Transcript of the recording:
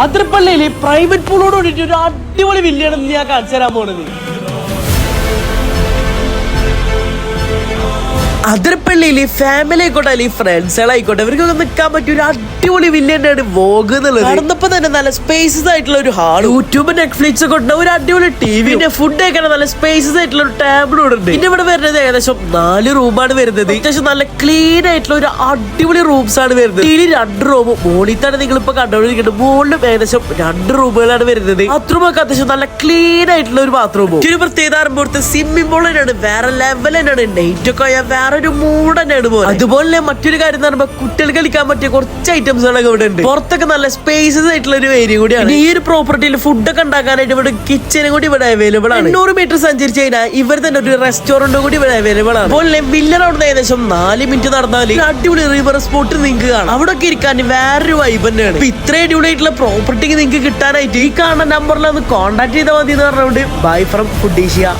അതിർപ്പള്ളിയിൽ private പൂളോട് കൂടിയിട്ട് ഒരു അടിപൊളി വില്ലയാണെന്ന് ഞാൻ കാണിച്ചു തരാൻ പോണത്. അതിർപ്പള്ളിയിൽ ഫാമിലി ആയിക്കോട്ടെ അല്ലെങ്കിൽ ഫ്രണ്ട്സുകളായിക്കോട്ടെ ഇവർക്കൊക്കെ നിൽക്കാൻ പറ്റിയ ഒരു അടിപൊളി വില്ലനാണ് വോഗ് എന്നുള്ളത്. നടന്നപ്പോ തന്നെ നല്ല സ്പേസസ് ആയിട്ടുള്ള ഒരു ഹാൾ യൂട്യൂബ് നെറ്റ്ഫ്ലിക്സ് ഒക്കെ ഉണ്ട്. ഒരു അടിപൊളി ടി വി പിന്നെ ഫുഡ് ഒക്കെ നല്ല സ്പേസസ് ആയിട്ടുള്ള ഒരു ടേബിൾ ഇവിടെ ഉണ്ട്. പിന്നെ ഇവിടെ വരുന്നത് ഏകദേശം നാല് റൂമാണ് വരുന്നത്. അത്യാവശ്യം നല്ല ക്ലീൻ ആയിട്ടുള്ള ഒരു അടിപൊളി റൂംസ് ആണ് വരുന്നത്. ഇനി രണ്ട് റൂമും തന്നെ നിങ്ങൾ ഇപ്പൊ കണ്ടുകൊണ്ടിരിക്കുന്നത്. മുകളിലും ഏകദേശം രണ്ട് റൂമുകളാണ് വരുന്നത്. ബാത്റൂമൊക്കെ അത്യാവശ്യം നല്ല ക്ലീൻ ആയിട്ടുള്ള ഒരു ബാത്റൂം ഒരു പ്രത്യേകത സിമ്മിംഗ് പൂൾ തന്നെയാണ്. വേറെ ലെവൽ തന്നെയാണ്. നൈറ്റ് ഒക്കെ വേറെ ഒരു മൂടനാണ് പോലെ അതുപോലെ മറ്റൊരു കാര്യം എന്ന് പറയുമ്പോൾ കുട്ടികൾ കളിക്കാൻ പറ്റിയ കുറച്ച് ഐറ്റംസുകളൊക്കെ ഇവിടെ ഉണ്ട്. പുറത്തൊക്കെ നല്ല സ്പേസസ് ആയിട്ടുള്ള ഒരു ഏരിയ കൂടിയാണ്. ഈ ഒരു പ്രോപ്പർട്ടിയിൽ ഫുഡൊക്കെ ഉണ്ടാക്കാനായിട്ട് ഇവിടെ കിച്ചനും കൂടി ഇവിടെ അവൈലബിൾ ആണ്. എണ്ണൂറ് മീറ്റർ സഞ്ചരിച്ച് കഴിഞ്ഞാൽ ഇവർ തന്നെ ഒരു റെസ്റ്റോറന്റ് കൂടി ഇവിടെ അവൈലബിൾ ആണ്. അതുപോലെ വില്ലർ അവിടെ ഏകദേശം നാല് മിനിറ്റ് നടന്നാൽ അടിപൊളി റിവർ സ്പോട്ട് നിങ്ങൾക്ക് കാണാം. അവിടെ ഒക്കെ ഇരിക്കാൻ വേറൊരു വൈബ് തന്നെയാണ്. ഇപ്പൊ ഇത്ര അടിപൊളി ആയിട്ടുള്ള പ്രോപ്പർട്ടിക്ക് നിങ്ങൾക്ക് കിട്ടാനായിട്ട് ഈ കാണുന്ന നമ്പറിൽ ഒന്ന് കോൺടാക്ട് ചെയ്താൽ മതി എന്ന് പറഞ്ഞുകൊണ്ട് ബൈ ഫ്രം ഫുഡീഷ്യ